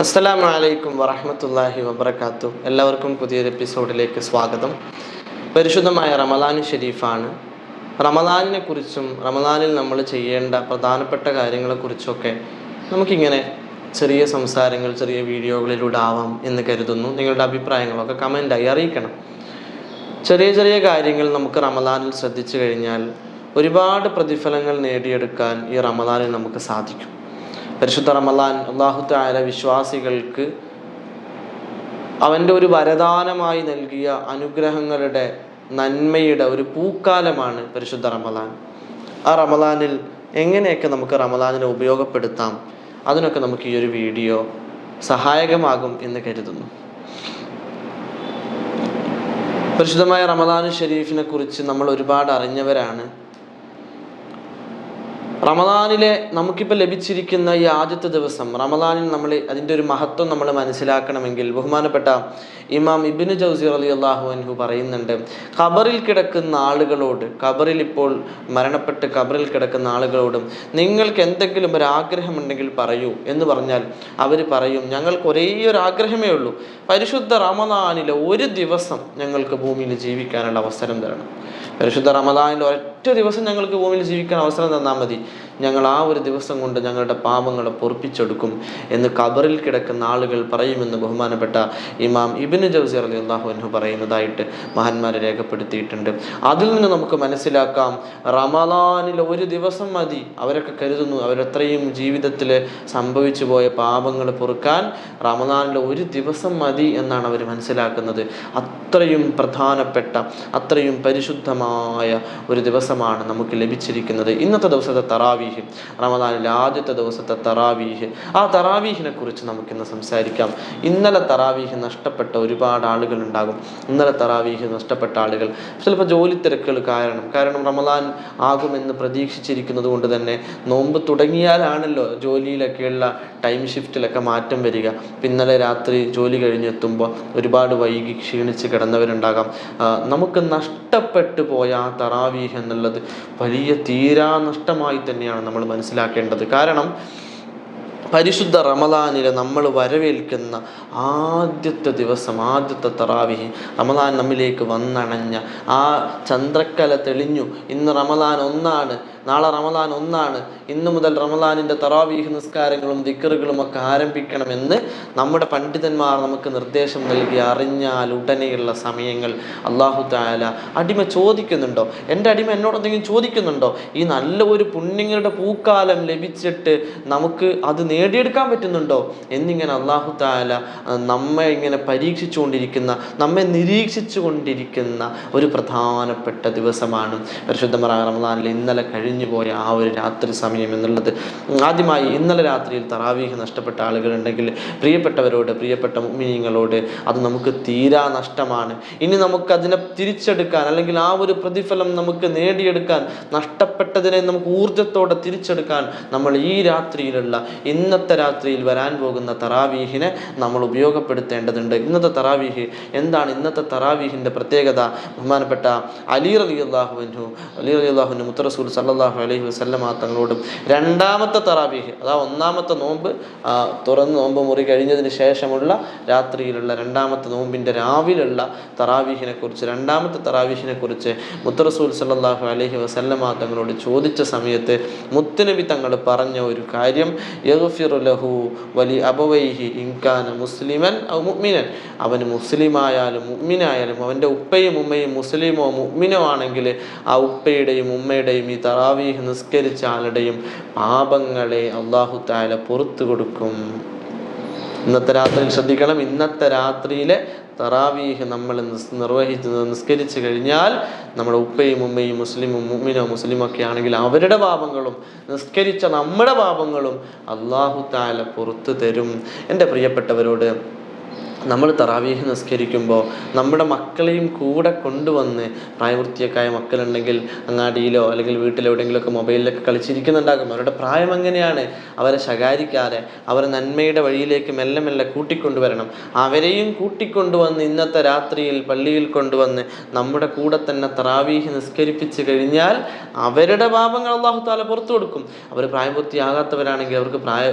അസ്സലാമു വലൈക്കും വറഹമത്തല്ലാഹി വബർക്കാത്തു എല്ലാവർക്കും പുതിയൊരു എപ്പിസോഡിലേക്ക് സ്വാഗതം. പരിശുദ്ധമായ റമദാൻ ഷെരീഫാണ് റമദാനിനെ കുറിച്ചും റമദാനിൽ നമ്മൾ ചെയ്യേണ്ട പ്രധാനപ്പെട്ട കാര്യങ്ങളെക്കുറിച്ചൊക്കെ നമുക്കിങ്ങനെ ചെറിയ സംസാരങ്ങൾ ചെറിയ വീഡിയോകളിലൂടെ ആവാം എന്ന് കരുതുന്നു. നിങ്ങളുടെ അഭിപ്രായങ്ങളൊക്കെ കമന്റായി അറിയിക്കണം. ചെറിയ ചെറിയ കാര്യങ്ങൾ നമുക്ക് റമദാനിൽ ശ്രദ്ധിച്ചു കഴിഞ്ഞാൽ ഒരുപാട് പ്രതിഫലങ്ങൾ നേടിയെടുക്കാൻ ഈ റമദാനിൽ നമുക്ക് സാധിക്കും. പരിശുദ്ധ റമലാൻ അള്ളാഹു താല വിശ്വാസികൾക്ക് അവന്റെ ഒരു വരദാനമായി നൽകിയ അനുഗ്രഹങ്ങളുടെ നന്മയുടെ ഒരു പൂക്കാലമാണ് പരിശുദ്ധ റമലാൻ ആ റമലാനിൽ എങ്ങനെയൊക്കെ നമുക്ക് റമലാനിനെ ഉപയോഗപ്പെടുത്താം? അതിനൊക്കെ നമുക്ക് ഈ ഒരു വീഡിയോ സഹായകമാകും എന്ന് കരുതുന്നു. പരിശുദ്ധമായ റമദാൻ ഷെരീഫിനെ കുറിച്ച് നമ്മൾ ഒരുപാട് അറിഞ്ഞവരാണ്. റമദാനിലെ നമുക്കിപ്പോൾ ലഭിച്ചിരിക്കുന്ന ഈ ആദ്യത്തെ ദിവസം റമദാനിൽ നമ്മൾ അതിന്റെ ഒരു മഹത്വം നമ്മൾ മനസ്സിലാക്കണമെങ്കിൽ ബഹുമാനപ്പെട്ട ഇമാം ഇബിന് ജൗസി അലി അള്ളാഹു അൻഹു പറയുന്നുണ്ട് ഖബറിൽ കിടക്കുന്ന ആളുകളോട് ഖബറിൽ ഇപ്പോൾ മരണപ്പെട്ട് ഖബറിൽ കിടക്കുന്ന ആളുകളോടും നിങ്ങൾക്ക് എന്തെങ്കിലും ഒരു ആഗ്രഹമുണ്ടെങ്കിൽ പറയൂ എന്ന് പറഞ്ഞാൽ അവർ പറയും ഞങ്ങൾക്ക് ഒരേ ഒരു ആഗ്രഹമേ ഉള്ളൂ. പരിശുദ്ധ റമദാനിലെ ഒരു ദിവസം ഞങ്ങൾക്ക് ഭൂമിയിൽ ജീവിക്കാനുള്ള അവസരം തരണം. പരിശുദ്ധ റമദാനിൽ ഒരൊറ്റ ദിവസം ഞങ്ങൾക്ക് ഭൂമിയിൽ ജീവിക്കാൻ അവസരം തന്നാൽ മതി. ഞങ്ങൾ ആ ഒരു ദിവസം കൊണ്ട് ഞങ്ങളുടെ പാപങ്ങളെ പൊറപ്പിച്ചെടുക്കും എന്ന് കബറിൽ കിടക്കുന്ന ആളുകൾ പറയുമെന്ന് ബഹുമാനപ്പെട്ട ഇമാം ഇബിന് ജൗസി അലി അള്ളാഹു അൻഹു പറയുന്നതായിട്ട് മഹാന്മാർ രേഖപ്പെടുത്തിയിട്ടുണ്ട്. അതിൽ നിന്ന് നമുക്ക് മനസ്സിലാക്കാം റമദാനിൽ ഒരു ദിവസം മതി. അവരൊക്കെ കരുതുന്നു അവരത്രയും ജീവിതത്തിൽ സംഭവിച്ചു പോയ പാപങ്ങൾ പൊറുക്കാൻ റമദാനിൽ ഒരു ദിവസം മതി എന്നാണ് അവർ മനസ്സിലാക്കുന്നത്. അത്രയും പ്രധാനപ്പെട്ട അത്രയും പരിശുദ്ധമായ ഒരു ദിവസമാണ് നമുക്ക് ലഭിച്ചിരിക്കുന്നത്. ഇന്നത്തെ ദിവസത്തെ തറാവീഹ് റമദാനിലെ ആദ്യത്തെ ദിവസത്തെ തറാവീഹ്. ആ തറാവീഹിനെ കുറിച്ച് നമുക്കിന്ന് സംസാരിക്കാം. ഇന്നലെ തറാവീഹ് നഷ്ടപ്പെട്ട ഒരുപാട് ആളുകൾ ഉണ്ടാകും. ഇന്നലെ തറാവീഹ് നഷ്ടപ്പെട്ട ആളുകൾ ചിലപ്പോൾ ജോലി തിരക്കുകൾ കാരണം കാരണം റമദാൻ ആകുമെന്ന് പ്രതീക്ഷിച്ചിരിക്കുന്നത് കൊണ്ട് തന്നെ നോമ്പ് തുടങ്ങിയാലാണല്ലോ ജോലിയിലൊക്കെയുള്ള ടൈം ഷിഫ്റ്റിലൊക്കെ മാറ്റം വരിക. പിന്നലെ രാത്രി ജോലി കഴിഞ്ഞെത്തുമ്പോൾ ഒരുപാട് വൈകി ക്ഷീണിച്ച് കിടന്നവരുണ്ടാകാം. നമുക്ക് നഷ്ടപ്പെട്ടു പോയ ആ തറാവീഹ് എന്നുള്ളത് വലിയ തീരാനഷ്ടമായി തന്നെയാണ് നമ്മൾ മനസ്സിലാക്കേണ്ടത്. കാരണം പരിശുദ്ധ റമദാനിലെ നമ്മൾ വരവേൽക്കുന്ന ആദ്യത്തെ ദിവസം ആദ്യത്തെ തറാവിഹി റമദാൻ നമ്മിലേക്ക് വന്നണഞ്ഞ ആ ചന്ദ്രക്കല തെളിഞ്ഞു. ഇന്ന് റമദാൻ ഒന്നാണ് നാളെ റമദാൻ ഒന്നാണ്. ഇന്നു മുതൽ റമദാനിന്റെ തറാവീഹ് നിസ്കാരങ്ങളും ദിക്കറുകളും ഒക്കെ ആരംഭിക്കണമെന്ന് നമ്മുടെ പണ്ഡിതന്മാർ നമുക്ക് നിർദ്ദേശം നൽകി അറിഞ്ഞാൽ ഉടനെയുള്ള സമയങ്ങൾ അള്ളാഹു താല അടിമ ചോദിക്കുന്നുണ്ടോ? എന്റെ അടിമ എന്നോട് എന്തെങ്കിലും ചോദിക്കുന്നുണ്ടോ? ഈ നല്ല ഒരു പുണ്യങ്ങളുടെ പൂക്കാലം ലഭിച്ചിട്ട് നമുക്ക് അത് നേടിയെടുക്കാൻ പറ്റുന്നുണ്ടോ എന്നിങ്ങനെ അള്ളാഹു താല നമ്മെ ഇങ്ങനെ പരീക്ഷിച്ചുകൊണ്ടിരിക്കുന്ന നമ്മെ നിരീക്ഷിച്ചു കൊണ്ടിരിക്കുന്ന ഒരു പ്രധാനപ്പെട്ട ദിവസമാണ്. പരിശുദ്ധ റമദാനിൽ ഇന്നലെ കഴിഞ്ഞു പോയ ആ ഒരു രാത്രി സമയം എന്നുള്ളത്. ആദ്യമായി ഇന്നലെ രാത്രിയിൽ തറാവീഹ് നഷ്ടപ്പെട്ട ആളുകളുണ്ടെങ്കിൽ പ്രിയപ്പെട്ടവരോട് പ്രിയപ്പെട്ട മുഅ്മിനീങ്ങളോട് അത് നമുക്ക് തീരാ നഷ്ടമാണ്. ഇനി നമുക്ക് അതിനെ തിരിച്ചെടുക്കാൻ അല്ലെങ്കിൽ ആ ഒരു പ്രതിഫലം നമുക്ക് നേടിയെടുക്കാൻ നഷ്ടപ്പെട്ടതിനെ നമുക്ക് ഊർജത്തോടെ തിരിച്ചെടുക്കാൻ നമ്മൾ ഈ രാത്രിയിലുള്ള ഇന്നത്തെ രാത്രിയിൽ വരാൻ പോകുന്ന തറാവീഹിനെ നമ്മൾ ഉപയോഗപ്പെടുത്തേണ്ടതുണ്ട്. ഇന്നത്തെ തറാവീഹ് എന്താണ്? ഇന്നത്തെ തറാവീഹിന്റെ പ്രത്യേകത? ബഹുമാനപ്പെട്ട അലി അലി അള്ളാഹുവിനു അലി അലി അള്ളാഹുവിന് മുത്തറസൂൽ സല്ലാഹു അലൈഹി വസല്ലമ തങ്ങളോടും രണ്ടാമത്തെ തറാവീഹ് അതാ ഒന്നാമത്തെ നോമ്പ് തുറന്ന് നോമ്പ് മുറി കഴിഞ്ഞതിന് ശേഷമുള്ള രാത്രിയിലുള്ള രണ്ടാമത്തെ നോമ്പിന്റെ രാവിലുള്ള തറാവീഹിനെ കുറിച്ച് രണ്ടാമത്തെ തറാവീഹിനെ കുറിച്ച് മുത്തറസൂൽ സല്ലാഹു അലൈഹി വസല്ലമ തങ്ങളോട് ചോദിച്ച സമയത്ത് മുത്തുനബി തങ്ങൾ പറഞ്ഞ ഒരു കാര്യം യഗ്ഫിറു ലഹു വലി അബവൈഹി ഇൻകാന മുസ്ലിമൻ ഔ മുഅ്മിനൻ. അവന് മുസ്ലിമായാലും മുഅ്മിനായാലും അവന്റെ ഉപ്പയും ഉമ്മയും മുസ്ലിമോ മുഅ്മിനോ ആണെങ്കിൽ ആ ഉപ്പയുടെയും ഉമ്മയുടെയും ഈ തറാവീഹ് നിസ്കരിച്ച ആളുടെയും പാപങ്ങളെ അള്ളാഹു താല പുറത്തു കൊടുക്കും. ഇന്നത്തെ രാത്രിയിൽ ശ്രദ്ധിക്കണം. ഇന്നത്തെ രാത്രിയിലെ തറാവീഹ് നമ്മൾ നിർവഹിച്ച് നിസ്കരിച്ചു കഴിഞ്ഞാൽ നമ്മുടെ ഉപ്പയും ഉമ്മയും മുസ്ലിമും മുമ്മിനോ മുസ്ലിമൊക്കെ ആണെങ്കിൽ അവരുടെ പാപങ്ങളും നിസ്കരിച്ച നമ്മുടെ പാപങ്ങളും അള്ളാഹു താല പുറത്തു തരും. എന്റെ പ്രിയപ്പെട്ടവരോട് നമ്മൾ തറാവീഹ് നിസ്കരിക്കുമ്പോൾ നമ്മുടെ മക്കളെയും കൂടെ കൊണ്ടുവന്ന് പ്രായപൂർത്തിയൊക്കെയായ മക്കളുണ്ടെങ്കിൽ അങ്ങാടിയിലോ അല്ലെങ്കിൽ വീട്ടിലോ വീട്ടിലെവിടെയെങ്കിലുമൊക്കെ മൊബൈലിലൊക്കെ കളിച്ചിരിക്കുന്നുണ്ടാകും. അവരുടെ പ്രായം എങ്ങനെയാണ്? അവരെ ശകാരിക്കാതെ അവരെ നന്മയുടെ വഴിയിലേക്ക് മെല്ലെ മെല്ലെ കൂട്ടിക്കൊണ്ടുവരണം. അവരെയും കൂട്ടിക്കൊണ്ടുവന്ന് ഇന്നത്തെ രാത്രിയിൽ പള്ളിയിൽ കൊണ്ടുവന്ന് നമ്മുടെ കൂടെ തന്നെ തറാവീഹ് നിസ്കരിപ്പിച്ച് കഴിഞ്ഞാൽ അവരുടെ പാപങ്ങൾ അള്ളാഹു താല പുറത്തു കൊടുക്കും. അവർ പ്രായപൂർത്തിയാകാത്തവരാണെങ്കിൽ അവർക്ക് പ്രായ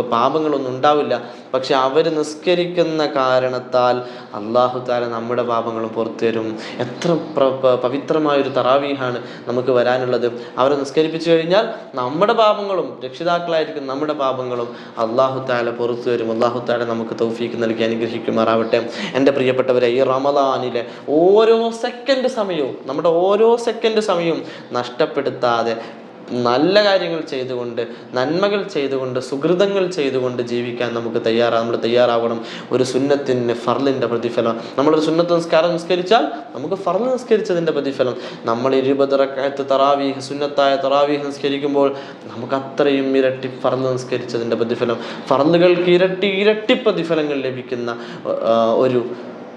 പാപങ്ങളൊന്നും ഉണ്ടാവില്ല. പക്ഷെ അവർ നിസ്കരിക്കുന്ന കാരണത്താൽ അള്ളാഹു താല നമ്മുടെ പാപങ്ങളും പുറത്തു തരും. എത്ര പവിത്രമായൊരു തറാവീഹാണ് നമുക്ക് വരാനുള്ളത്. അവരെ നിസ്കരിപ്പിച്ചു കഴിഞ്ഞാൽ നമ്മുടെ പാപങ്ങളും രക്ഷിതാക്കളായിരിക്കും നമ്മുടെ പാപങ്ങളും അള്ളാഹു താല പുറത്തു വരും അള്ളാഹു താല നമുക്ക് തൗഫീക്ക് നൽകി അനുഗ്രഹിക്കുമാറാവട്ടെ. എന്റെ പ്രിയപ്പെട്ടവരെ ഈ റമദാനിലെ ഓരോ സെക്കൻഡ് സമയവും നമ്മുടെ ഓരോ സെക്കൻഡ് സമയവും നഷ്ടപ്പെടുത്താതെ നല്ല കാര്യങ്ങൾ ചെയ്തുകൊണ്ട് നന്മകൾ ചെയ്തുകൊണ്ട് സുഹൃതങ്ങൾ ചെയ്തുകൊണ്ട് ജീവിക്കാൻ നമുക്ക് തയ്യാറാ നമ്മൾ തയ്യാറാവണം. ഒരു സുന്നത്തിന് ഫർലിന്റെ പ്രതിഫലം. നമ്മളൊരു സുന്നത്ത് നിസ്കാരം നിസ്കരിച്ചാൽ നമുക്ക് ഫർൽ നിസ്കരിച്ചതിന്റെ പ്രതിഫലം. നമ്മൾ ഇരുപത് റക്കായത്ത് തറാവീഹ് സുന്നത്തായ തറാവീഹ് നിസ്കരിക്കുമ്പോൾ നമുക്ക് അത്രയും ഇരട്ടി ഫർൽ നിസ്കരിച്ചതിന്റെ പ്രതിഫലം. ഫർലുകൾക്ക് ഇരട്ടി ഇരട്ടി പ്രതിഫലങ്ങൾ ലഭിക്കുന്ന ഒരു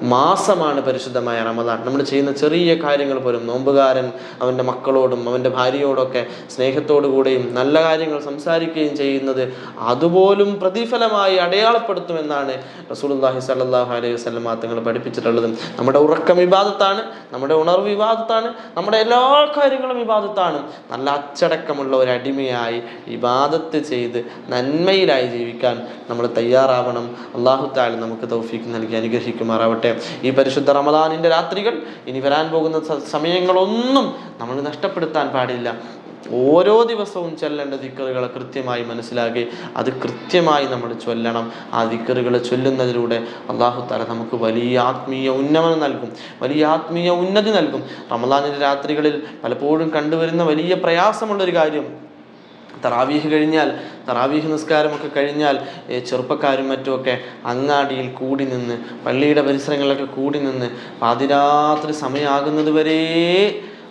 മാസമാണ് പരിശുദ്ധമായ റമദാൻ. നമ്മൾ ചെയ്യുന്ന ചെറിയ കാര്യങ്ങൾ പോലും നോമ്പുകാരൻ അവന്റെ മക്കളോടും അവന്റെ ഭാര്യയോടൊക്കെ സ്നേഹത്തോടു കൂടെയും നല്ല കാര്യങ്ങൾ സംസാരിക്കുകയും ചെയ്യുന്നത് അതുപോലും പ്രതിഫലമായി അടയാളപ്പെടുത്തുമെന്നാണ് റസൂലുള്ളാഹി സല്ലാഹു അലൈഹി വസ്ലം തങ്ങൾ പഠിപ്പിച്ചിട്ടുള്ളത്. നമ്മുടെ ഉറക്കം വിവാദത്താണ് നമ്മുടെ ഉണർവ് വിവാദത്താണ് നമ്മുടെ എല്ലാ കാര്യങ്ങളും വിവാദത്താണ്. നല്ല അച്ചടക്കമുള്ള ഒരു അടിമയായി വിവാദത്ത് ചെയ്ത് നന്മയിലായി ജീവിക്കാൻ നമ്മൾ തയ്യാറാവണം. അള്ളാഹു താലും നമുക്ക് തൗഫീക്ക് നൽകി അനുഗ്രഹിക്കുമാറാവട്ടെ. ഈ പരിശുദ്ധ റമദാനിന്റെ രാത്രികൾ ഇനി വരാൻ പോകുന്ന സമയങ്ങളൊന്നും നമ്മൾ നഷ്ടപ്പെടുത്താൻ പാടില്ല. ഓരോ ദിവസവും ചൊല്ലേണ്ട ദിക്കറുകൾ കൃത്യമായി മനസ്സിലാക്കി അത് കൃത്യമായി നമ്മൾ ചൊല്ലണം. ആ ദിക്കറുകൾ ചൊല്ലുന്നതിലൂടെ അള്ളാഹു താല നമുക്ക് വലിയ ആത്മീയ ഉന്നമനം നൽകും. വലിയ ആത്മീയ ഉന്നതി നൽകും. റമദാനിന്റെ രാത്രികളിൽ പലപ്പോഴും കണ്ടുവരുന്ന വലിയ പ്രയാസമുള്ളൊരു കാര്യം തറാവീഹ് കഴിഞ്ഞാൽ തറാവീഹ് നിസ്കാരമൊക്കെ കഴിഞ്ഞാൽ ചെറുപ്പക്കാരും മറ്റുമൊക്കെ അങ്ങാടിയിൽ കൂടി നിന്ന് പള്ളിയുടെ പരിസരങ്ങളിലൊക്കെ കൂടി നിന്ന് പാതിരാത്രി സമയമാകുന്നത് വരെ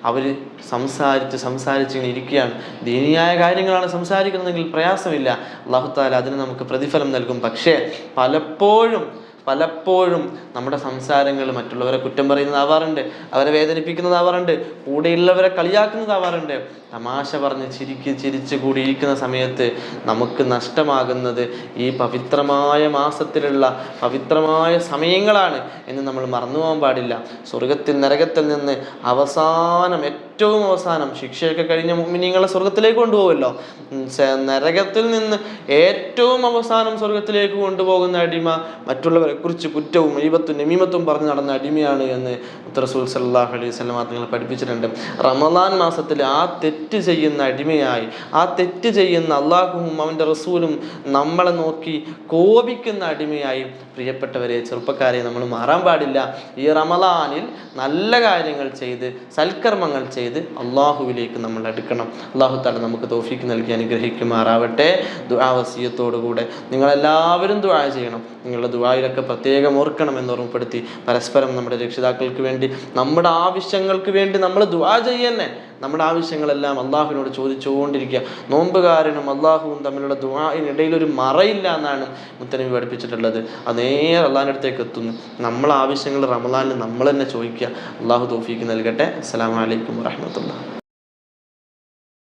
അവർ സംസാരിച്ച് സംസാരിച്ച് ഇങ്ങനെ ഇരിക്കുകയാണ്. ദീനിയായ കാര്യങ്ങളാണ് സംസാരിക്കുന്നതെങ്കിൽ പ്രയാസമില്ല. അള്ളാഹുത്താല അതിന് നമുക്ക് പ്രതിഫലം നൽകും. പക്ഷേ പലപ്പോഴും പലപ്പോഴും നമ്മുടെ സംസാരങ്ങൾ മറ്റുള്ളവരെ കുറ്റം പറയുന്നതാവാറുണ്ട് അവരെ വേദനിപ്പിക്കുന്നതാവാറുണ്ട് കൂടെയുള്ളവരെ കളിയാക്കുന്നതാവാറുണ്ട്. തമാശ പറഞ്ഞ് ചിരിക്ക് ചിരിച്ച് കൂടിയിരിക്കുന്ന സമയത്ത് നമുക്ക് നഷ്ടമാകുന്നത് ഈ പവിത്രമായ മാസത്തിലുള്ള പവിത്രമായ സമയങ്ങളാണ് എന്ന് നമ്മൾ മറന്നു പോകാൻ പാടില്ല. സ്വർഗത്തിൽ നരകത്തിൽ നിന്ന് അവസാനം ഏറ്റവും അവസാനം ശിക്ഷയൊക്കെ കഴിഞ്ഞ മിനിങ്ങളെ സ്വർഗത്തിലേക്ക് കൊണ്ടുപോകുമല്ലോ. നരകത്തിൽ നിന്ന് ഏറ്റവും അവസാനം സ്വർഗത്തിലേക്ക് കൊണ്ടുപോകുന്ന അടിമ മറ്റുള്ളവരെ കുറിച്ച് കുറ്റവും ഈപത്തും നമീമത്തും പറഞ്ഞ് നടന്ന അടിമയാണ് എന്ന് റസൂൽ സല്ലാഹ് അലൈഹി സ്വലം പഠിപ്പിച്ചിട്ടുണ്ട്. റമദാൻ മാസത്തിൽ ആ തെറ്റ് ചെയ്യുന്ന അടിമയായി ആ തെറ്റ് ചെയ്യുന്ന അള്ളാഹുവും അവന്റെ റസൂലും നമ്മളെ നോക്കി കോപിക്കുന്ന അടിമയായി പ്രിയപ്പെട്ടവരെ ചെറുപ്പക്കാരെ നമ്മൾ മാറാൻ പാടില്ല. ഈ റമദാനിൽ നല്ല കാര്യങ്ങൾ ചെയ്ത് സൽക്കർമ്മങ്ങൾ ചെയ്ത് അള്ളാഹുവിലേക്ക് നമ്മൾ അടുക്കണം. അള്ളാഹു താല നമുക്ക് തോഫിക്ക് നൽകി അനുഗ്രഹിക്കുമാറാവട്ടെ. ദുആവസീയത്തോടുകൂടെ നിങ്ങളെല്ലാവരും ദുആ ചെയ്യണം. നിങ്ങളുടെ ദുആയിലൊക്കെ പ്രത്യേകം ഓർക്കണം എന്ന് ഓർമ്മപ്പെടുത്തി പരസ്പരം നമ്മുടെ രക്ഷിതാക്കൾക്ക് വേണ്ടി നമ്മുടെ ആവശ്യങ്ങൾക്ക് വേണ്ടി നമ്മൾ ദുആ ചെയ്യന്നെ. നമ്മുടെ ആവശ്യങ്ങളെല്ലാം അള്ളാഹുവിനോട് ചോദിച്ചുകൊണ്ടിരിക്കുക. നോമ്പുകാരനും അള്ളാഹുവും തമ്മിലുള്ള ദുവാനിടയിൽ ഒരു മറയില്ല എന്നാണ് മുത്തനബി പഠിപ്പിച്ചിട്ടുള്ളത്. അത് നേരെ അള്ളാഹിന്റെ അടുത്തേക്ക് എത്തുന്നു. നമ്മളെ ആവശ്യങ്ങൾ റമദാനിൽ നമ്മൾ തന്നെ ചോദിക്കുക. അള്ളാഹു തോഫീക്ക് നൽകട്ടെ. അസ്സാം വലൈക്കും വറഹ്മത്തുള്ളാഹി